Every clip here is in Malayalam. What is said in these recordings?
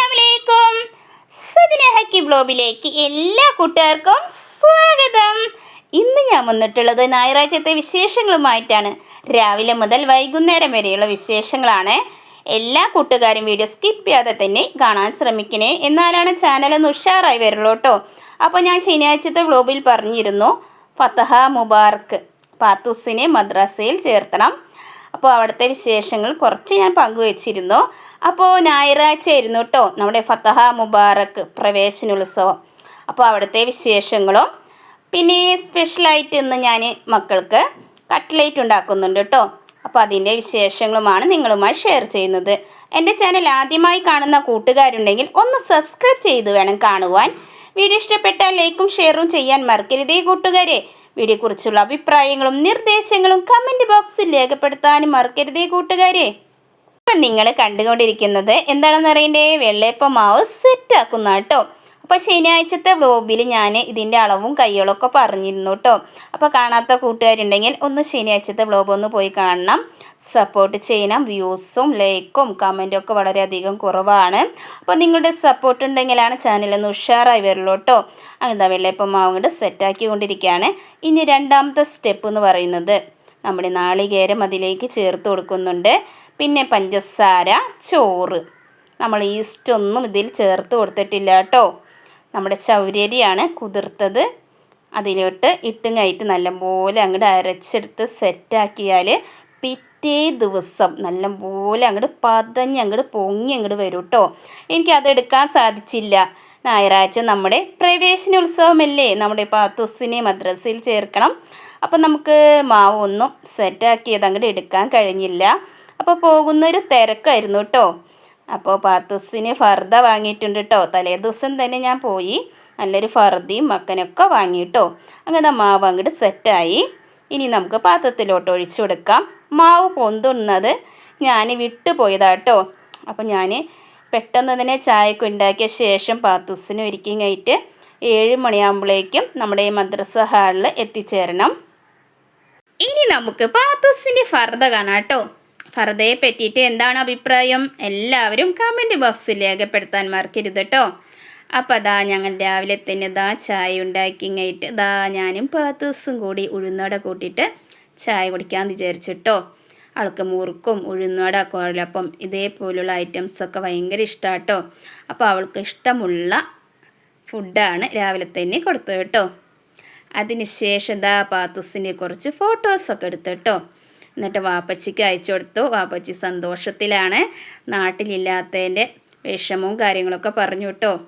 അസ്സലാമലൈക്കും. സദിന ഹക്കി ബ്ലോബിലേക്ക് എല്ലാ കൂട്ടുകാർക്കും സ്വാഗതം. ഇന്ന് ഞാൻ വന്നിട്ടുള്ളത് ഞായറാഴ്ചത്തെ വിശേഷങ്ങളുമായിട്ടാണ്. രാവിലെ മുതൽ വൈകുന്നേരം വരെയുള്ള വിശേഷങ്ങളാണ്. എല്ലാ കൂട്ടുകാരും വീഡിയോ സ്കിപ്പ് ചെയ്യാതെ തന്നെ കാണാൻ ശ്രമിക്കണേ. എന്നാലാണ് ചാനൽ ഒന്ന് ഉഷാറായി വരുള്ളൂ കേട്ടോ. അപ്പോൾ ഞാൻ ശനിയാഴ്ചത്തെ ബ്ലോബിൽ പറഞ്ഞിരുന്നു ഫത്തഹ മുബാർക്ക് പാത്തൂസിനെ മദ്രാസയിൽ ചേർത്തണം. അപ്പോൾ അവിടുത്തെ വിശേഷങ്ങൾ കുറച്ച് ഞാൻ പങ്കുവച്ചിരുന്നു. അപ്പോൾ ഞായറാഴ്ച ആയിരുന്നു കേട്ടോ നമ്മുടെ ഫത്തഹ മുബാറക്ക് പ്രവേശനോത്സവം. അപ്പോൾ അവിടുത്തെ വിശേഷങ്ങളും പിന്നെ സ്പെഷ്യലായിട്ട് ഇന്ന് ഞാൻ മക്കൾക്ക് കട്ട്ലേറ്റ് ഉണ്ടാക്കുന്നുണ്ട് കേട്ടോ അപ്പോൾ അതിന്റെ വിശേഷങ്ങളുമാണ് നിങ്ങളുമായി ഷെയർ ചെയ്യുന്നത്. എന്റെ ചാനൽ ആദ്യമായി കാണുന്ന കൂട്ടുകാരുണ്ടെങ്കിൽ ഒന്ന് സബ്സ്ക്രൈബ് ചെയ്ത് വേണം കാണുവാൻ. വീഡിയോ ഇഷ്ടപ്പെട്ടാൽ ലൈക്കും ഷെയറും ചെയ്യാൻ മറക്കരുതേ കൂട്ടുകാരെ. വീഡിയോയെക്കുറിച്ചുള്ള അഭിപ്രായങ്ങളും നിർദ്ദേശങ്ങളും കമന്റ് ബോക്സിൽ രേഖപ്പെടുത്താനും മറക്കരുതേ കൂട്ടുകാരെ. ഇപ്പം നിങ്ങൾ കണ്ടുകൊണ്ടിരിക്കുന്നത് എന്താണെന്ന് അറിയണ്ടേ? വെള്ളയപ്പം മാവ് സെറ്റാക്കുന്ന കേട്ടോ. അപ്പോൾ ശനിയാഴ്ചത്തെ ബ്ലോബിൽ ഞാൻ ഇതിന്റെ അളവും കൈകളൊക്കെ പറഞ്ഞിരുന്നു കേട്ടോ. അപ്പോൾ കാണാത്ത കൂട്ടുകാരുണ്ടെങ്കിൽ ഒന്ന് ശനിയാഴ്ചത്തെ ബ്ലോബ് ഒന്ന് പോയി കാണണം. സപ്പോർട്ട് ചെയ്യണം. വ്യൂസും ലൈക്കും കമന്റും ഒക്കെ വളരെയധികം കുറവാണ്. അപ്പോൾ നിങ്ങളുടെ സപ്പോർട്ട് ഉണ്ടെങ്കിലാണ് ചാനലൊന്ന് ഉഷാറായി വരുള്ളൂ കേട്ടോ. അങ്ങനെ വെള്ളയപ്പം മാവ് കൊണ്ട് സെറ്റാക്കി കൊണ്ടിരിക്കുകയാണ് ഇനി രണ്ടാമത്തെ സ്റ്റെപ്പ് എന്ന് പറയുന്നത് നമ്മുടെ നാളികേരം അതിലേക്ക് ചേർത്ത് കൊടുക്കുന്നുണ്ട്. പിന്നെ പഞ്ചസാര ചോറ്. നമ്മൾ ഈസ്റ്റ് ഒന്നും ഇതിൽ ചേർത്ത് കൊടുത്തിട്ടില്ല കേട്ടോ. നമ്മുടെ ചൗരരിയാണ് കുതിർത്തത്. അതിലോട്ട് ഇട്ടും കയറ്റി നല്ലപോലെ അങ്ങോട്ട് അരച്ചെടുത്ത് സെറ്റാക്കിയാൽ പിറ്റേ ദിവസം നല്ലപോലെ അങ്ങോട്ട് പതഞ്ഞ് അങ്ങോട്ട് പൊങ്ങി അങ്ങോട്ട് വരും കേട്ടോ. എനിക്കതെടുക്കാൻ സാധിച്ചില്ല. ഞായറാഴ്ച നമ്മുടെ പ്രവേശനോത്സവമല്ലേ? നമ്മുടെ പാത്തുസിനെ മദ്രസയിൽ ചേർക്കണം. അപ്പം നമുക്ക് മാവ് ഒന്നും സെറ്റാക്കിയത് അങ്ങോട്ട് എടുക്കാൻ കഴിഞ്ഞില്ല. അപ്പോൾ പോകുന്നൊരു തിരക്കായിരുന്നു കേട്ടോ അപ്പോൾ പാത്തുസിന് ഫർദ വാങ്ങിയിട്ടുണ്ട് കേട്ടോ തലേ ദിവസം തന്നെ ഞാൻ പോയി. നല്ലൊരു ഫർദിയും മക്കനൊക്കെ വാങ്ങി വാങ്ങിയിട്ടോ അങ്ങനെ മാവ് അങ്ങോട്ട് സെറ്റായി ഇനി നമുക്ക് പാത്രത്തിലോട്ട് ഒഴിച്ചു കൊടുക്കാം. മാവ് പൊന്തുന്നത് ഞാൻ വിട്ടു പോയതാട്ടോ അപ്പോൾ ഞാൻ പെട്ടെന്ന് തന്നെ ചായക്ക് ഉണ്ടാക്കിയ ശേഷം പാത്തൂസിന് ഒരുക്കി കഴിഞ്ഞിട്ട് ഏഴ് മണിയാകുമ്പോഴേക്കും നമ്മുടെ ഈ മദ്രസ ഹാളിൽ എത്തിച്ചേരണം. ഇനി നമുക്ക് പാത്തൂസിന്റെ ഫർദ കാണാം കേട്ടോ ഫർദയെ പറ്റിയിട്ട് എന്താണ് അഭിപ്രായം? എല്ലാവരും കമന്റ് ബോക്സിൽ രേഖപ്പെടുത്താൻ മറക്കരുത് കേട്ടോ അപ്പം അതാ ഞങ്ങൾ രാവിലെ തന്നെ ഇതാ ചായ ഉണ്ടാക്കി കഴിഞ്ഞിട്ട് ഇതാ ഞാനും പത്ത് ദിവസം കൂടി ഉഴുന്നോടെ കൂട്ടിയിട്ട് ചായ കുടിക്കാമെന്ന് വിചാരിച്ചിട്ടോ. ആൾക്ക് മുറുക്കും ഉഴുന്നോട കുഴലപ്പം ഇതേപോലുള്ള ഐറ്റംസൊക്കെ ഭയങ്കര ഇഷ്ടമാട്ടോ അപ്പോൾ അവൾക്ക് ഇഷ്ടമുള്ള ഫുഡാണ് രാവിലെ തന്നെ കൊടുത്തത് കേട്ടോ അതിനുശേഷം ദാ പാത്തുസിനെ കുറച്ച് ഫോട്ടോസൊക്കെ എടുത്തു കേട്ടോ എന്നിട്ട് വാപ്പച്ചിക്ക് അയച്ചു കൊടുത്തു. വാപ്പച്ചി സന്തോഷത്തിലാണ്. നാട്ടിലില്ലാത്തതിന്റെ വിഷമവും കാര്യങ്ങളൊക്കെ പറഞ്ഞു കേട്ടോ.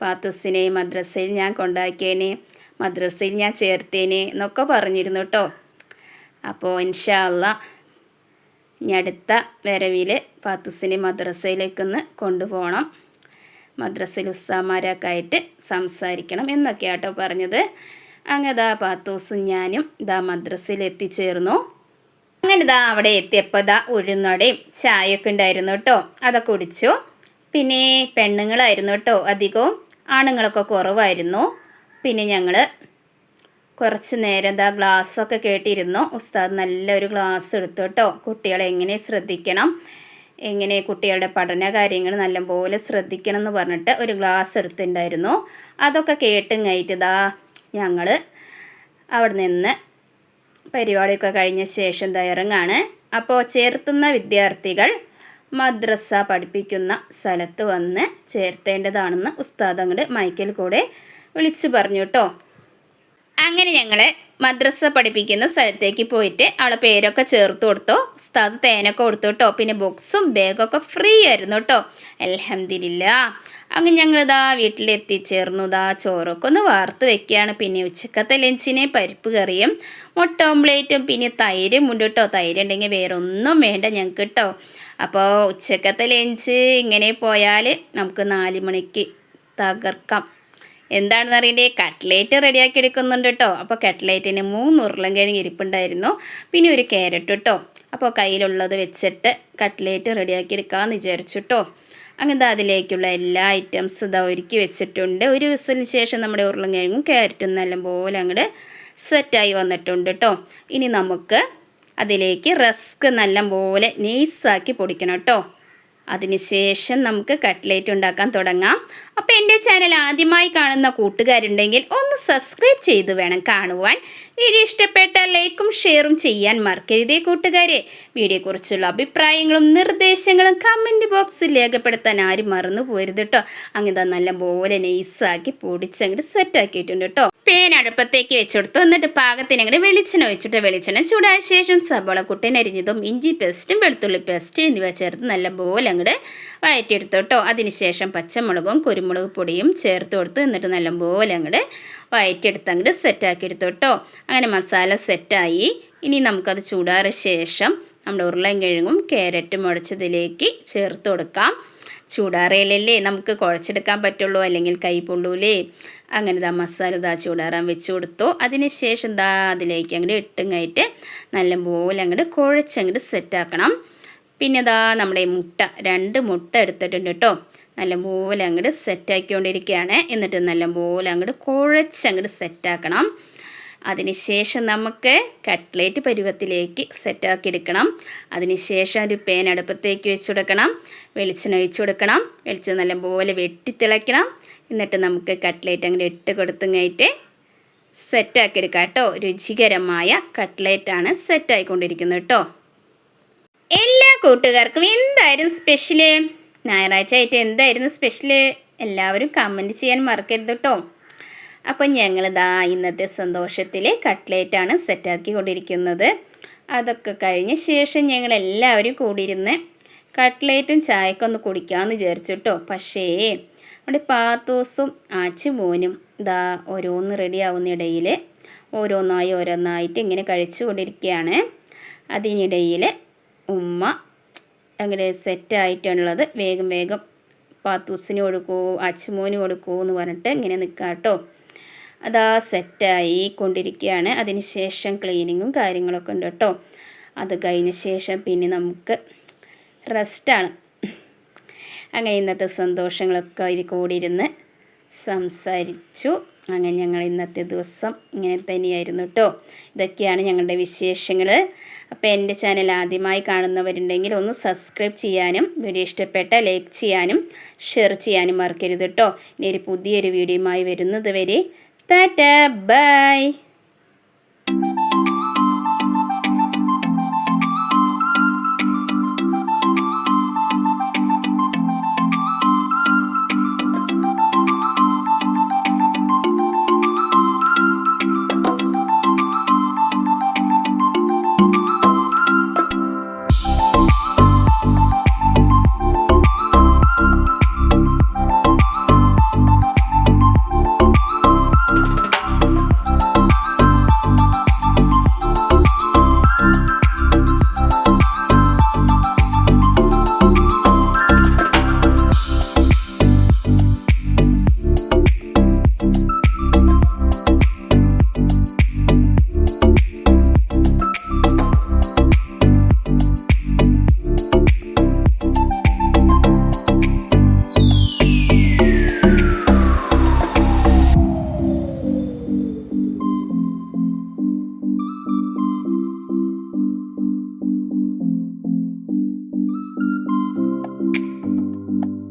പാത്തുസിനെ മദ്രസയിൽ ഞാൻ കൊണ്ടാക്കിയേനെ മദ്രസയിൽ ഞാൻ ചേർത്തേനെ എന്നൊക്കെ പറഞ്ഞിരുന്നു കേട്ടോ. അപ്പോൾ ഇൻഷാല്ല ഇനി അടുത്ത വരവിൽ പാത്തുസിനെ മദ്രസയിലേക്കൊന്ന് കൊണ്ടുപോകണം. മദ്രസയിൽ ഉസ്താമാരൊക്കെ സംസാരിക്കണം എന്നൊക്കെയാട്ടോ പറഞ്ഞത്. അങ്ങനെ ദാ പാത്തൂസും ഞാനും ദാ മദ്രസയിൽ എത്തിച്ചേർന്നു. ഇതാ അവിടെ എത്തിയപ്പോൾ ഇതാ ഉഴുന്നോടെയും ചായയൊക്കെ ഉണ്ടായിരുന്നു കേട്ടോ. അതൊക്കെ കുടിച്ചു. പിന്നെ പെണ്ണുങ്ങളായിരുന്നു കേട്ടോ അധികവും. ആണുങ്ങളൊക്കെ കുറവായിരുന്നു. പിന്നെ ഞങ്ങൾ കുറച്ച് നേരം എന്താ ഗ്ലാസ്സൊക്കെ കേട്ടിരുന്നു. ഉസ്താദ് നല്ലൊരു ഗ്ലാസ് എടുത്തു കേട്ടോ. കുട്ടികളെ എങ്ങനെ ശ്രദ്ധിക്കണം? എങ്ങനെ കുട്ടികളുടെ പഠന കാര്യങ്ങൾ നല്ലപോലെ ശ്രദ്ധിക്കണം എന്ന് പറഞ്ഞിട്ട് ഒരു ഗ്ലാസ് എടുത്തിട്ടുണ്ടായിരുന്നു. അതൊക്കെ കേട്ടും കഴിഞ്ഞിട്ട് ഇതാ ഞങ്ങൾ അവിടെ നിന്ന് പരിപാടിയൊക്കെ കഴിഞ്ഞ ശേഷം ഇറങ്ങാണ്. അപ്പോൾ ചേർത്തുന്ന വിദ്യാർത്ഥികൾ മദ്രസ പഠിപ്പിക്കുന്ന സ്ഥലത്ത് വന്ന് ചേർത്തേണ്ടതാണെന്ന് ഉസ്താദ് മൈക്കിൽ കൂടെ വിളിച്ചു പറഞ്ഞു കേട്ടോ അങ്ങനെ ഞങ്ങൾ മദ്രസ പഠിപ്പിക്കുന്ന സ്ഥലത്തേക്ക് പോയിട്ട് അവളെ പേരൊക്കെ ചേർത്ത് കൊടുത്തു. ഉസ്താദ് തേനൊക്കെ കൊടുത്തു കേട്ടോ പിന്നെ ബുക്സും ബാഗൊക്കെ ഫ്രീ ആയിരുന്നു കേട്ടോ അലഹമില്ല അങ്ങനെ ഞങ്ങളിതാ വീട്ടിലെത്തിച്ചേർന്നു. ഇതാ ചോറൊക്കെ ഒന്ന് വാർത്ത് വെക്കുകയാണ്. പിന്നെ ഉച്ചക്കത്തെ ലഞ്ചിനെ പരിപ്പ് കറിയും മുട്ട ഓംപ്ലേറ്റും പിന്നെ തൈരും ഉണ്ട് കേട്ടോ. തൈര് ഉണ്ടെങ്കിൽ വേറെ ഒന്നും വേണ്ട ഞങ്ങൾക്ക് കേട്ടോ. അപ്പോൾ ഉച്ചക്കത്തെ ലഞ്ച് ഇങ്ങനെ പോയാൽ നമുക്ക് നാല് മണിക്ക് തകർക്കാം. എന്താണെന്ന് അറിയണ്ടേ കട്ട്ലേറ്റ് റെഡിയാക്കി എടുക്കുന്നുണ്ട് കേട്ടോ. അപ്പോൾ കട്ട്ലേറ്റിന് മൂന്ന് ഉരുളൻകിഴങ്ങ് ഇരിപ്പുണ്ടായിരുന്നു. പിന്നെ ഒരു ക്യാരറ്റ് കേട്ടോ. അപ്പോൾ കയ്യിലുള്ളത് വെച്ചിട്ട് കട്ട്ലേറ്റ് റെഡിയാക്കി എടുക്കാമെന്ന് വിചാരിച്ചു കേട്ടോ. അങ്ങനത്തെ അതിലേക്കുള്ള എല്ലാ ഐറ്റംസ് ഇതാ ഒരുക്കി വെച്ചിട്ടുണ്ട്. ഒരു ദിവസത്തിന് ശേഷം നമ്മുടെ ഉരുളൻകിഴങ്ങും ക്യാരറ്റും നല്ലപോലെ അങ്ങോട്ട് സെറ്റായി വന്നിട്ടുണ്ട് കേട്ടോ. ഇനി നമുക്ക് അതിലേക്ക് റസ്ക് നല്ലപോലെ നെയ്സാക്കി പൊടിക്കണം കേട്ടോ. അതിനുശേഷം നമുക്ക് കട്ട്ലേറ്റ് ഉണ്ടാക്കാൻ തുടങ്ങാം. അപ്പോൾ എന്റെ ചാനൽ ആദ്യമായി കാണുന്ന കൂട്ടുകാരുണ്ടെങ്കിൽ ഒന്ന് സബ്സ്ക്രൈബ് ചെയ്ത് വേണം കാണുവാൻ. വീഡിയോ ഇഷ്ടപ്പെട്ട ലൈക്കും ഷെയറും ചെയ്യാൻ മറക്കരുതേ കൂട്ടുകാരെ. വീഡിയോയെക്കുറിച്ചുള്ള അഭിപ്രായങ്ങളും നിർദ്ദേശങ്ങളും കമന്റ് ബോക്സിൽ രേഖപ്പെടുത്താൻ ആരും മറന്നു പോരുത് കേട്ടോ അങ്ങനെ നല്ല പോലെ നൈസാക്കി പൊടിച്ചങ്ങോട്ട് സെറ്റാക്കിയിട്ടുണ്ട് കേട്ടോ പേൻ അടുപ്പത്തേക്ക് വെച്ചെടുത്തു. എന്നിട്ട് പാകത്തിന് അങ്ങനെ വെളിച്ചെണ്ണ വെച്ചിട്ട് വെളിച്ചെണ്ണ ചൂടായ ശേഷം സബോള കുട്ടനരിഞ്ഞതും ഇഞ്ചി പേസ്റ്റും വെളുത്തുള്ളി പേസ്റ്റ് എന്നിവ ചേർത്ത് നല്ല നല്ലപോലെ അങ്ങോട്ട് വഴറ്റിയെടുത്തു കേട്ടോ. അതിനുശേഷം പച്ചമുളകും കുരുമുളക് പൊടിയും ചേർത്ത് കൊടുത്ത്. എന്നിട്ട് നല്ലപോലെ അങ്ങോട്ട് വഴറ്റിയെടുത്ത് അങ്ങോട്ട് സെറ്റാക്കി എടുത്തു കേട്ടോ. അങ്ങനെ മസാല സെറ്റായി. ഇനി നമുക്കത് ചൂടാറിയ ശേഷം നമ്മുടെ ഉരുളൻകിഴങ്ങും ക്യാരറ്റും ഉടച്ചതിലേക്ക് ചേർത്ത് കൊടുക്കാം. ചൂടാറയിലല്ലേ? നമുക്ക് കുഴച്ചെടുക്കാൻ പറ്റുള്ളൂ. അല്ലെങ്കിൽ കൈ പൊള്ളൂലേ? അങ്ങനെ ദാ മസാല ദാ ചൂടാറാൻ വെച്ച് കൊടുത്തു. അതിന് ശേഷം ദാ അതിലേക്ക് അങ്ങോട്ട് ഇട്ടുങ്ങായിട്ട് നല്ലപോലെ അങ്ങോട്ട് കുഴച്ചങ്ങോട്ട് സെറ്റാക്കണം. പിന്നെ ഇതാ നമ്മുടെ മുട്ട രണ്ട് മുട്ട എടുത്തിട്ടുണ്ട് കേട്ടോ നല്ലപോലെ അങ്ങോട്ട് സെറ്റാക്കിക്കൊണ്ടിരിക്കുകയാണ് എന്നിട്ട് നല്ല നല്ലപോലെ അങ്ങോട്ട് കുഴച്ചങ്ങോട്ട് സെറ്റാക്കണം. അതിനുശേഷം നമുക്ക് കട്ട്ലേറ്റ് പരുവത്തിലേക്ക് സെറ്റാക്കി എടുക്കണം അതിനുശേഷം ഒരു പേൻ അടുപ്പത്തേക്ക് വെച്ച് കൊടുക്കണം. വെളിച്ചെണ്ണ ഒഴിച്ച് കൊടുക്കണം. വെളിച്ചെണ്ണ നല്ലപോലെ വെട്ടിത്തിളയ്ക്കണം. എന്നിട്ട് നമുക്ക് കട്ട്ലേറ്റ് അങ്ങനെ ഇട്ട് കൊടുത്തുങ്ങായിട്ട് സെറ്റാക്കി എടുക്കാം കേട്ടോ രുചികരമായ കട്ട്ലേറ്റാണ് സെറ്റായിക്കൊണ്ടിരിക്കുന്നത് കേട്ടോ എല്ലാ കൂട്ടുകാർക്കും എന്തായിരുന്നു സ്പെഷ്യൽ ഞായറാഴ്ച ആയിട്ട് എന്തായിരുന്നു സ്പെഷ്യൽ എല്ലാവരും കമന്റ് ചെയ്യാൻ മറക്കരുത് കേട്ടോ അപ്പം ഞങ്ങൾ ദാ ഇന്നത്തെ സന്തോഷത്തിൽ കട്ട്ലേറ്റാണ് സെറ്റാക്കി കൊണ്ടിരിക്കുന്നത്. അതൊക്കെ കഴിഞ്ഞ ശേഷം ഞങ്ങൾ എല്ലാവരും കൂടിയിരുന്ന് കട്ട്ലേറ്റും ചായക്കൊന്ന് കുടിക്കാമെന്ന് വിചാരിച്ചു കേട്ടോ പക്ഷേ അവിടെ പാത്തോസും ആച്ചുമോനും ഇതാ ഓരോന്ന് റെഡി ആവുന്നിടയിൽ ഓരോന്നായി ഓരോന്നായിട്ട് ഇങ്ങനെ കഴിച്ചു കൊണ്ടിരിക്കുകയാണ്. അതിനിടയിൽ ഉമ്മ അങ്ങനെ സെറ്റായിട്ടുള്ളത് വേഗം വേഗം പാത്തൂസിന് കൊടുക്കൂ അച്ചുമോന് കൊടുക്കൂ എന്ന് പറഞ്ഞിട്ട് ഇങ്ങനെ നിൽക്കാം കേട്ടോ അതാ സെറ്റായി കൊണ്ടിരിക്കുകയാണ് അതിന് ശേഷം ക്ലീനിങ്ങും കാര്യങ്ങളൊക്കെ ഉണ്ട് കേട്ടോ അത് കഴിഞ്ഞ ശേഷം പിന്നെ നമുക്ക് റെസ്റ്റാണ് അങ്ങനെ ഇന്നത്തെ സന്തോഷങ്ങളൊക്കെ കൂടിയിരുന്ന് സംസാരിച്ചു. അങ്ങനെ ഞങ്ങൾ ഇന്നത്തെ ദിവസം ഇങ്ങനെ തന്നെയായിരുന്നു കേട്ടോ ഇതൊക്കെയാണ് ഞങ്ങളുടെ വിശേഷങ്ങൾ അപ്പോൾ എന്റെ ചാനൽ ആദ്യമായി കാണുന്നവരുണ്ടെങ്കിൽ ഒന്ന് സബ്സ്ക്രൈബ് ചെയ്യാനും വീഡിയോ ഇഷ്ടപ്പെട്ട ലൈക്ക് ചെയ്യാനും ഷെയർ ചെയ്യാനും മറക്കരുത് കേട്ടോ ഇനി ഒരു പുതിയൊരു വീഡിയോയുമായി വരുന്നത് വരെ. Tata bye.